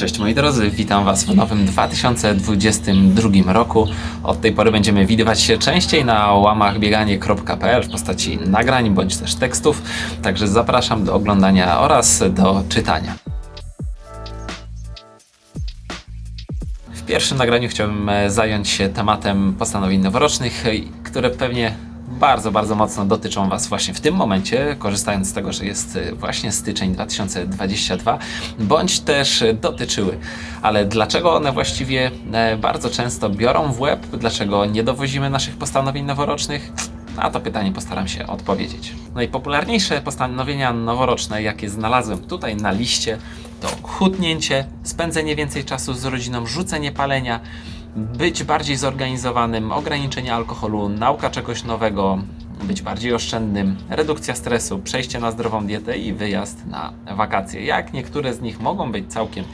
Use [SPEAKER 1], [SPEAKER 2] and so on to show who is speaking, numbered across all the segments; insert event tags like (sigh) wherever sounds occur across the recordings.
[SPEAKER 1] Cześć moi drodzy, witam Was w nowym 2022 roku. Od tej pory będziemy widywać się częściej na łamach bieganie.pl w postaci nagrań bądź też tekstów, także zapraszam do oglądania oraz do czytania. W pierwszym nagraniu chciałbym e, zająć się tematem postanowień noworocznych, e, które pewnie bardzo, bardzo mocno dotyczą Was właśnie w tym momencie, korzystając z tego, że jest e, właśnie styczeń 2022, bądź też e, dotyczyły. Ale dlaczego one właściwie e, bardzo często biorą w łeb? Dlaczego nie dowozimy naszych postanowień noworocznych? Na to pytanie postaram się odpowiedzieć. Najpopularniejsze postanowienia noworoczne, jakie znalazłem tutaj na liście, to chudnięcie, spędzenie więcej czasu z rodziną, rzucenie palenia, być bardziej zorganizowanym, ograniczenie alkoholu, nauka czegoś nowego, być bardziej oszczędnym, redukcja stresu, przejście na zdrową dietę i wyjazd na wakacje. Jak niektóre z nich mogą być całkiem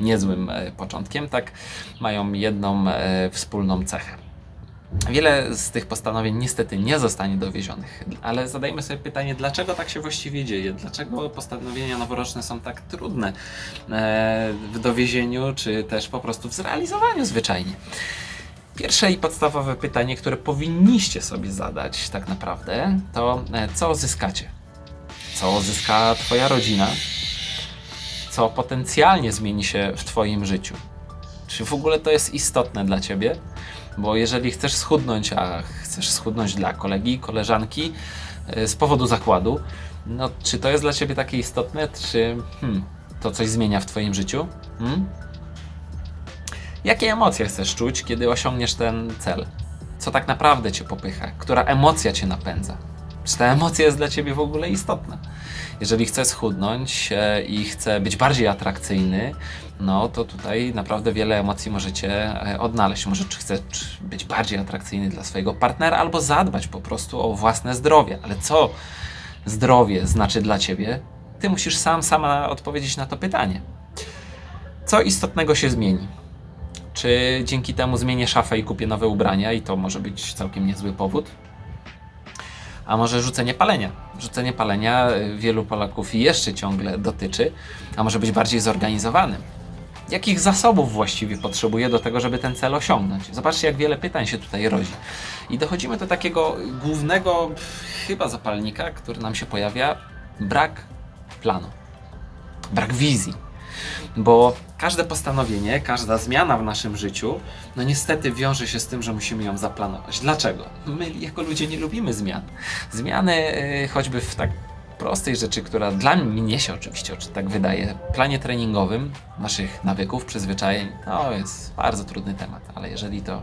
[SPEAKER 1] niezłym e, początkiem, tak mają jedną e, wspólną cechę. Wiele z tych postanowień niestety nie zostanie dowiezionych, ale zadajmy sobie pytanie, dlaczego tak się właściwie dzieje? Dlaczego postanowienia noworoczne są tak trudne e, w dowiezieniu, czy też po prostu w zrealizowaniu zwyczajnie? Pierwsze i podstawowe pytanie, które powinniście sobie zadać tak naprawdę, to e, co zyskacie? Co zyska Twoja rodzina? Co potencjalnie zmieni się w Twoim życiu? Czy w ogóle to jest istotne dla Ciebie? Bo jeżeli chcesz schudnąć, a chcesz schudnąć dla kolegi, koleżanki e, z powodu zakładu, no czy to jest dla Ciebie takie istotne, czy hmm, to coś zmienia w Twoim życiu? Hmm? Jakie emocje chcesz czuć, kiedy osiągniesz ten cel? Co tak naprawdę Cię popycha? Która emocja Cię napędza? Czy ta emocja jest dla Ciebie w ogóle istotna? Jeżeli chcę schudnąć e, i chcę być bardziej atrakcyjny, no to tutaj naprawdę wiele emocji możecie e, odnaleźć. Może czy chcesz być bardziej atrakcyjny dla swojego partnera, albo zadbać po prostu o własne zdrowie. Ale co zdrowie znaczy dla Ciebie? Ty musisz sam, sama odpowiedzieć na to pytanie. Co istotnego się zmieni? Czy dzięki temu zmienię szafę i kupię nowe ubrania i to może być całkiem niezły powód? A może rzucenie palenia? Rzucenie palenia y, wielu Polaków jeszcze ciągle dotyczy, a może być bardziej zorganizowanym. Jakich zasobów właściwie potrzebuję do tego, żeby ten cel osiągnąć? Zobaczcie, jak wiele pytań się tutaj rodzi. I dochodzimy do takiego głównego chyba zapalnika, który nam się pojawia: brak planu, brak wizji. Bo każde postanowienie, każda zmiana w naszym życiu, no niestety wiąże się z tym, że musimy ją zaplanować. Dlaczego? My jako ludzie nie lubimy zmian. Zmiany y, choćby w tak prostej rzeczy, która dla mnie się oczywiście czy tak wydaje, planie treningowym naszych nawyków, przyzwyczajeń, to jest bardzo trudny temat, ale jeżeli to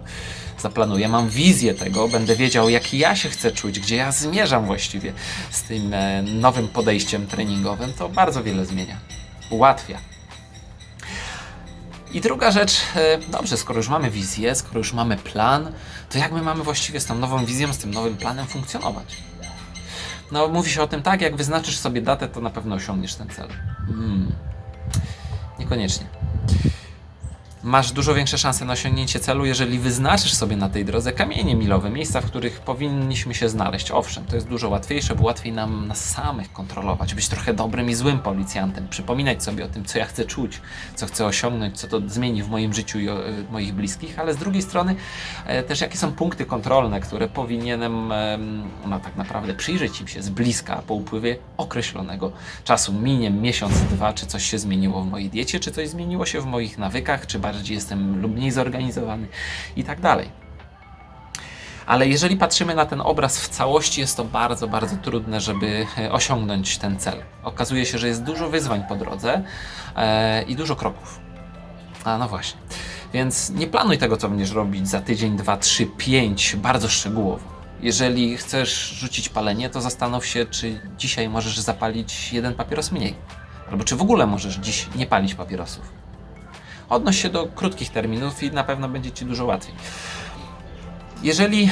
[SPEAKER 1] zaplanuję, mam wizję tego, będę wiedział, jak ja się chcę czuć, gdzie ja zmierzam właściwie z tym e, nowym podejściem treningowym, to bardzo wiele zmienia. Ułatwia. I druga rzecz, e, dobrze, skoro już mamy wizję, skoro już mamy plan, to jak my mamy właściwie z tą nową wizją, z tym nowym planem funkcjonować? No, mówi się o tym tak, jak wyznaczysz sobie datę, to na pewno osiągniesz ten cel. Hmm. Niekoniecznie. Masz dużo większe szanse na osiągnięcie celu, jeżeli wyznaczysz sobie na tej drodze kamienie milowe, miejsca, w których powinniśmy się znaleźć. Owszem, to jest dużo łatwiejsze, bo łatwiej nam nas samych kontrolować, być trochę dobrym i złym policjantem, przypominać sobie o tym, co ja chcę czuć, co chcę osiągnąć, co to zmieni w moim życiu i o, e, moich bliskich, ale z drugiej strony e, też jakie są punkty kontrolne, które powinienem e, no, tak naprawdę przyjrzeć im się z bliska po upływie określonego czasu, minie miesiąc, dwa, czy coś się zmieniło w mojej diecie, czy coś zmieniło się w moich nawykach, czy bardziej jestem lub mniej zorganizowany i tak dalej. Ale jeżeli patrzymy na ten obraz w całości, jest to bardzo, bardzo trudne, żeby e, osiągnąć ten cel. Okazuje się, że jest dużo wyzwań po drodze e, i dużo kroków. A no właśnie. Więc nie planuj tego, co będziesz robić za tydzień, dwa, trzy, pięć, bardzo szczegółowo. Jeżeli chcesz rzucić palenie, to zastanów się, czy dzisiaj możesz zapalić jeden papieros mniej. Albo czy w ogóle możesz dziś nie palić papierosów. Odnoś się do krótkich terminów i na pewno będzie Ci dużo łatwiej. Jeżeli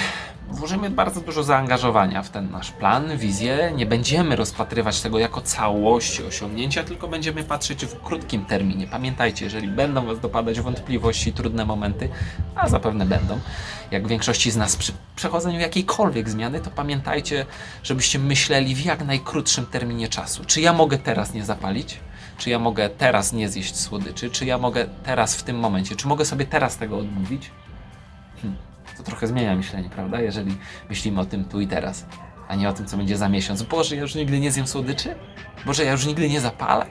[SPEAKER 1] włożymy bardzo dużo zaangażowania w ten nasz plan, wizję, nie będziemy rozpatrywać tego jako całości osiągnięcia, tylko będziemy patrzeć w krótkim terminie. Pamiętajcie, jeżeli będą Was dopadać wątpliwości, trudne momenty, a zapewne będą, jak większości z nas przy przechodzeniu jakiejkolwiek zmiany, to pamiętajcie, żebyście myśleli w jak najkrótszym terminie czasu. Czy ja mogę teraz nie zapalić? Czy ja mogę teraz nie zjeść słodyczy? Czy ja mogę teraz w tym momencie? Czy mogę sobie teraz tego odmówić? Hm, to trochę zmienia myślenie, prawda? Jeżeli myślimy o tym tu i teraz, a nie o tym, co będzie za miesiąc. Boże, ja już nigdy nie zjem słodyczy? Boże, ja już nigdy nie zapalę?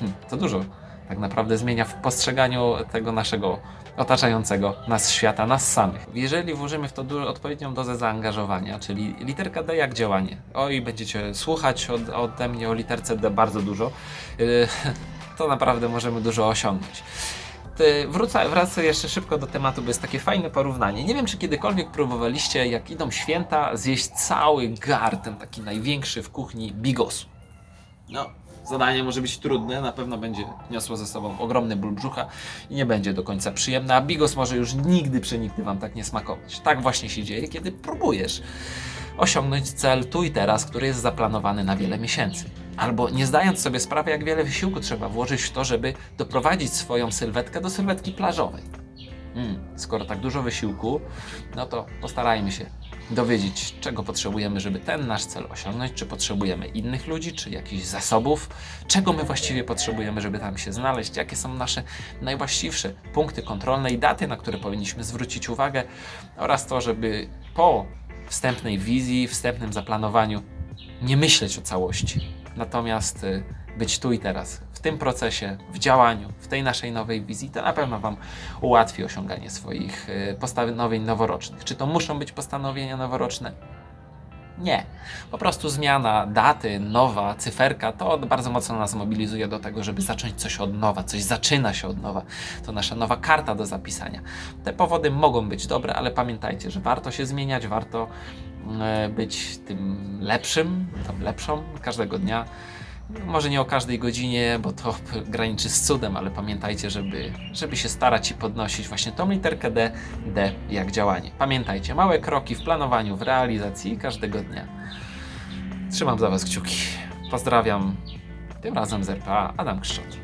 [SPEAKER 1] Hm, to dużo tak naprawdę zmienia w postrzeganiu tego naszego otaczającego nas świata, nas samych. Jeżeli włożymy w to du- odpowiednią dozę zaangażowania, czyli literka D jak działanie, oj, będziecie słuchać od, ode mnie o literce D bardzo dużo, yy, (laughs) to naprawdę możemy dużo osiągnąć. Wrócę, jeszcze szybko do tematu, bo jest takie fajne porównanie. Nie wiem, czy kiedykolwiek próbowaliście, jak idą święta, zjeść cały gar, ten taki największy w kuchni bigosu. No, zadanie może być trudne, na pewno będzie niosło ze sobą ogromny ból brzucha i nie będzie do końca przyjemne, a bigos może już nigdy przenigdy Wam tak nie smakować. Tak właśnie się dzieje, kiedy próbujesz osiągnąć cel tu i teraz, który jest zaplanowany na wiele miesięcy. Albo nie zdając sobie sprawy, jak wiele wysiłku trzeba włożyć w to, żeby doprowadzić swoją sylwetkę do sylwetki plażowej. Mm, skoro tak dużo wysiłku, no to postarajmy się dowiedzieć, czego potrzebujemy, żeby ten nasz cel osiągnąć. Czy potrzebujemy innych ludzi, czy jakichś zasobów, czego my właściwie potrzebujemy, żeby tam się znaleźć, jakie są nasze najwłaściwsze punkty kontrolne i daty, na które powinniśmy zwrócić uwagę, oraz to, żeby po wstępnej wizji, wstępnym zaplanowaniu nie myśleć o całości, natomiast y, być tu i teraz, w tym procesie, w działaniu, w tej naszej nowej wizji, to na pewno Wam ułatwi osiąganie swoich y, postanowień noworocznych. Czy to muszą być postanowienia noworoczne? Nie. Po prostu zmiana daty, nowa cyferka, to bardzo mocno nas mobilizuje do tego, żeby zacząć coś od nowa, coś zaczyna się od nowa. To nasza nowa karta do zapisania. Te powody mogą być dobre, ale pamiętajcie, że warto się zmieniać, warto e, być tym lepszym, tą lepszą każdego dnia. Może nie o każdej godzinie, bo to (laughs) graniczy z cudem, ale pamiętajcie, żeby, żeby się starać i podnosić właśnie tą literkę D, D jak działanie. Pamiętajcie, małe kroki w planowaniu, w realizacji każdego dnia. Trzymam za Was kciuki. Pozdrawiam. Tym razem z RPA Adam Krzczot.